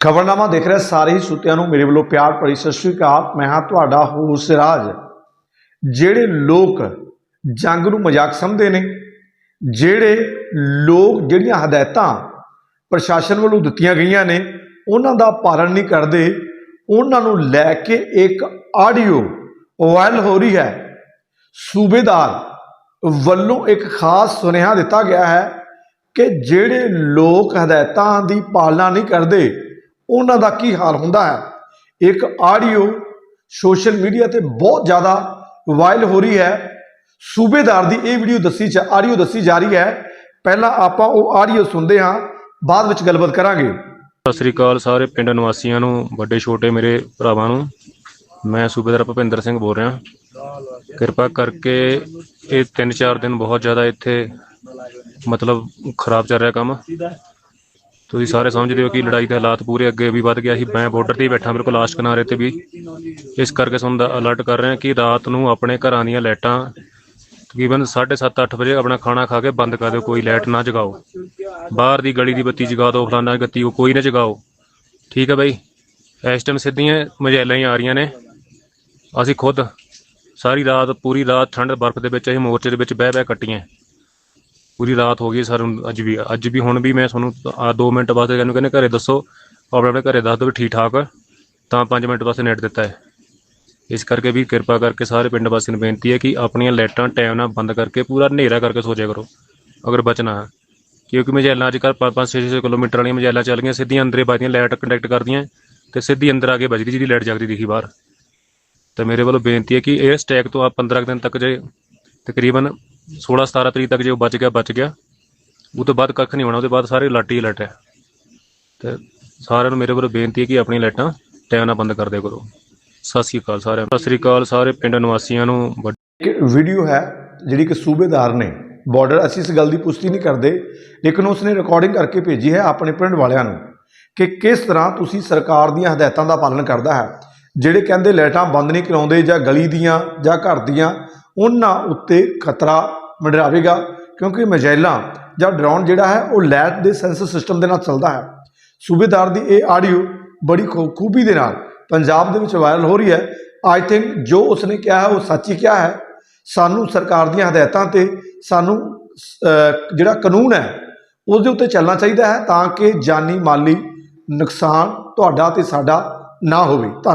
ਖਬਰਨਾਮਾ ਦੇਖ ਰਹੇ ਸਾਰੇ ਹੀ ਸੁੱਤਿਆਂ ਨੂੰ ਮੇਰੇ ਵੱਲੋਂ ਪਿਆਰ ਭਰੀ ਸਤਿ ਸ਼੍ਰੀ ਅਕਾਲ। ਮੈਂ ਹਾਂ ਤੁਹਾਡਾ ਹੋਸ ਰਾਜ। ਜਿਹੜੇ ਲੋਕ ਜੰਗ ਨੂੰ ਮਜ਼ਾਕ ਸਮਝਦੇ ਨੇ, ਜਿਹੜੇ ਲੋਕ ਜਿਹੜੀਆਂ ਹਦਾਇਤਾਂ ਪ੍ਰਸ਼ਾਸਨ ਵੱਲੋਂ ਦਿੱਤੀਆਂ ਗਈਆਂ ਨੇ, ਉਹਨਾਂ ਦਾ ਪਾਲਣ ਨਹੀਂ ਕਰਦੇ, ਉਹਨਾਂ ਨੂੰ ਲੈ ਕੇ ਇੱਕ ਆਡੀਓ ਵਾਇਰਲ ਹੋ ਰਹੀ ਹੈ। ਸੂਬੇਦਾਰ ਵੱਲੋਂ ਇੱਕ ਖਾਸ ਸੁਨੇਹਾ ਦਿੱਤਾ ਗਿਆ ਹੈ ਕਿ ਜਿਹੜੇ ਲੋਕ ਹਦਾਇਤਾਂ ਦੀ ਪਾਲਣਾ ਨਹੀਂ ਕਰਦੇ ਉਹਨਾਂ ਦਾ ਕੀ ਹਾਲ ਹੁੰਦਾ ਹੈ? ਇੱਕ ਆਡੀਓ ਸੋਸ਼ਲ ਮੀਡੀਆ ਤੇ ਬਹੁਤ ਜ਼ਿਆਦਾ ਵਾਇਰਲ ਹੋ ਰਹੀ ਹੈ। ਸੂਬੇਦਾਰ ਦੀ ਇਹ ਵੀਡੀਓ ਦੱਸੀ ਜਾ, ਆਡੀਓ ਦੱਸੀ ਜਾ ਰਹੀ ਹੈ। ਪਹਿਲਾਂ ਆਪਾਂ ਉਹ ਆਡੀਓ ਸੁਣਦੇ ਹਾਂ, ਬਾਅਦ ਵਿੱਚ ਗੱਲਬਾਤ ਕਰਾਂਗੇ। ਸਤਿ ਸ੍ਰੀ ਅਕਾਲ ਸਾਰੇ ਪਿੰਡ ਨਿਵਾਸੀਆਂ ਨੂੰ, ਵੱਡੇ ਛੋਟੇ ਮੇਰੇ ਭਰਾਵਾਂ ਨੂੰ। ਮੈਂ ਸੂਬੇਦਾਰ ਭੁਪਿੰਦਰ ਸਿੰਘ ਬੋਲ ਰਿਹਾ। ਕਿਰਪਾ ਕਰਕੇ ਇਹ 3-4 ਦਿਨ ਬਹੁਤ ਜ਼ਿਆਦਾ ਇੱਥੇ ਮਤਲਬ ਖਰਾਬ ਚੱਲ ਰਿਹਾ ਕੰਮ। ਤੁਸੀਂ ਸਾਰੇ ਸਮਝਦੇ ਹੋ ਕਿ ਲੜਾਈ ਦੇ ਹਾਲਾਤ ਪੂਰੇ ਅੱਗੇ ਵੀ ਵੱਧ ਗਿਆ ਸੀ। ਮੈਂ ਬਾਰਡਰ ਤੇ ਹੀ ਬੈਠਾ ਬਿਲਕੁਲ ਲਾਸਟ ਕਿਨਾਰੇ ਤੇ ਵੀ। ਇਸ ਕਰਕੇ ਤੁਹਾਨੂੰ ਦਾ ਅਲਰਟ ਕਰ ਰਹੇ ਹਾਂ ਕਿ ਰਾਤ ਨੂੰ ਆਪਣੇ ਘਰਾਂ ਦੀਆਂ ਲਾਈਟਾਂ ਤਕਰੀਬਨ 7:30 8 ਵਜੇ ਆਪਣਾ ਖਾਣਾ ਖਾ ਕੇ ਬੰਦ ਕਰ ਦਿਓ, ਕੋਈ ਲਾਈਟ ਨਾ ਜਗਾਓ। ਬਾਹਰ ਦੀ ਗਲੀ ਦੀ ਬੱਤੀ ਜਗਾ ਦਿਓ, ਫਲਾਨਾ ਗੱਤੀ ਉਹ ਕੋਈ ਨਾ ਜਗਾਓ। ਠੀਕ ਹੈ ਬਾਈ? ਇਸ ਟਾਈਮ ਸਿੱਧੀਆਂ ਮਜੈਲਾਂ ਹੀ ਆ ਰਹੀਆਂ ਨੇ। ਅਸੀਂ ਖੁਦ ਸਾਰੀ ਰਾਤ, ਪੂਰੀ ਰਾਤ ਠੰਡ ਬਰਫ਼ ਦੇ ਵਿੱਚ, ਅਸੀਂ ਮੋਰਚੇ ਦੇ ਵਿੱਚ ਬਹਿ ਬਹਿ ਕੱਟੀਆਂ। ਪੂਰੀ ਰਾਤ ਹੋ ਗਈ ਸਰ, ਅੱਜ ਵੀ ਅੱਜ ਵੀ ਹੁਣ ਵੀ ਮੈਂ ਤੁਹਾਨੂੰ ਆ 2 ਮਿੰਟ ਬਾਅਦ ਇਹਨੂੰ ਕਹਿੰਦੇ ਘਰੇ ਦੱਸੋ, ਆਪਣੇ ਆਪਣੇ ਘਰੇ ਦੱਸ ਦਿਓ ਵੀ ਠੀਕ ਠਾਕ ਤਾਂ 5 ਮਿੰਟ ਵਾਸਤੇ ਨੈਟ ਦਿੱਤਾ ਹੈ। ਇਸ ਕਰਕੇ ਵੀ ਕਿਰਪਾ ਕਰਕੇ ਸਾਰੇ ਪਿੰਡ ਵਾਸੀਆਂ ਨੂੰ ਬੇਨਤੀ ਹੈ ਕਿ ਆਪਣੀਆਂ ਲਾਈਟਾਂ, ਟਾਈਮ ਨਾਲ ਬੰਦ ਕਰਕੇ ਪੂਰਾ ਹਨੇਰਾ ਕਰਕੇ ਸੋ ਜਾਇਆ ਕਰੋ, ਅਗਰ ਬਚਣਾ ਹੈ। ਕਿਉਂਕਿ ਮਜੈਲਾਂ ਅੱਜ ਕੱਲ੍ਹ 5 6 6 ਕਿਲੋਮੀਟਰ ਵਾਲੀਆਂ ਮਜੈਲਾਂ ਚੱਲ ਗਈਆਂ, ਸਿੱਧੀਆਂ ਅੰਦਰੇ ਵੱਜਦੀਆਂ ਲਾਈਟ ਕੰਟੈਕਟ ਕਰਦੀਆਂ, ਤੇ ਸਿੱਧੀ ਅੰਦਰ ਆ ਕੇ ਵੱਜਦੀ ਜਿਹੜੀ ਲਾਈਟ ਜਗਦੀ ਦਿਖੀ ਬਾਹਰ। ਤੇ ਮੇਰੇ ਵੱਲੋਂ ਬੇਨਤੀ ਹੈ ਕਿ ਇਹ ਸਟੈਕ ਤੋਂ ਆ 15 ਕੁ ਦਿਨ ਤੱਕ ਜੇ ਤਕਰੀਬਨ 16 17 ਤਰੀਕ ਤੱਕ ਜੇ ਉਹ ਬਚ ਗਿਆ ਬਚ ਗਿਆ। ਉਹ ਤੋਂ ਬਾਅਦ ਕੱਖ ਨਹੀਂ ਹੋਣਾ ਉਹਦੇ ਬਾਅਦ ਸਾਰੇ ਲਾਟੀ ਲੱਟ ਹੈ। ਤੇ ਸਾਰਿਆਂ ਨੂੰ ਮੇਰੇ ਵੱਲੋਂ ਬੇਨਤੀ ਹੈ ਕਿ ਆਪਣੀਆਂ ਲਾਈਟਾਂ ਟਾਈਮ ਨਾਲ ਬੰਦ ਕਰ ਦਿਆ ਕਰੋ। ਸਤਿ ਸ੍ਰੀ ਅਕਾਲ ਸਾਰਿਆਂ ਨੂੰ। ਸਤਿ ਸ੍ਰੀ ਅਕਾਲ ਸਾਰੇ ਪਿੰਡ ਨਿਵਾਸੀਆਂ ਨੂੰ। ਵੱਡ- ਇੱਕ ਵੀਡੀਓ ਹੈ ਜਿਹੜੀ ਕਿ ਸੂਬੇਦਾਰ ਨੇ। ਬਾਰਡਰ ਅਸੀਂ ਇਸ ਗੱਲ ਦੀ ਪੁਸ਼ਟੀ ਨਹੀਂ ਕਰਦੇ। ਲੇਕਿਨ ਉਸਨੇ ਰਿਕਾਰਡਿੰਗ ਕਰਕੇ ਭੇਜੀ ਹੈ ਆਪਣੇ ਪਿੰਡ ਵਾਲਿਆਂ ਨੂੰ ਕਿ ਕਿਸ ਤਰ੍ਹਾਂ ਤੁਸੀਂ ਸਰਕਾਰ ਦੀਆਂ ਹਦਾਇਤਾਂ ਦਾ ਪਾਲਣ ਕਰਦਾ ਹੈ। ਜਿਹੜੇ ਕਹਿੰਦੇ ਲਾਈਟਾਂ ਬੰਦ ਨਹੀਂ ਕਰਾਉਂਦੇ ਜਾਂ ਗਲੀ ਦੀਆਂ ਜਾਂ ਘਰ ਦੀਆਂ, ਉਹਨਾਂ ਉੱਤੇ ਖਤਰਾ ਮੰਡਰਾਵੇਗਾ ਕਿਉਂਕਿ ਮਜੈਲਾਂ ਜਾਂ ਡਰੋਨ ਜਿਹੜਾ ਹੈ, ਉਹ ਲੈਟ ਦੇ ਸੈਂਸਰ ਸਿਸਟਮ ਦੇ ਨਾਲ ਚੱਲਦਾ ਹੈ। ਸੂਬੇਦਾਰ ਦੀ ਇਹ ਆਡੀਓ ਬੜੀ ਖੂ- ਖੂਬੀ ਦੇ ਨਾਲ ਪੰਜਾਬ ਦੇ ਵਿੱਚ ਵਾਇਰਲ ਹੋ ਰਹੀ ਹੈ। ਆਈ ਥਿੰਕ ਜੋ ਉਸਨੇ ਕਿਹਾ ਹੈ, ਉਹ ਸੱਚ ਹੀ ਕਿਹਾ ਹੈ। ਸਾਨੂੰ ਸਰਕਾਰ ਦੀਆਂ ਹਦਾਇਤਾਂ ਤੇ ਸਾਨੂੰ ਜਿਹੜਾ ਕਾਨੂੰਨ ਹੈ ਉਸ ਦੇ ਉੱਤੇ ਚੱਲਣਾ ਚਾਹੀਦਾ ਹੈ ਤਾਂ ਕਿ ਜਾਨੀ ਮਾਲੀ ਨੁਕਸਾਨ ਤੁਹਾਡਾ ਤੇ ਸਾਡਾ ਨਾ ਹੋਵੇ। ਧੰਨ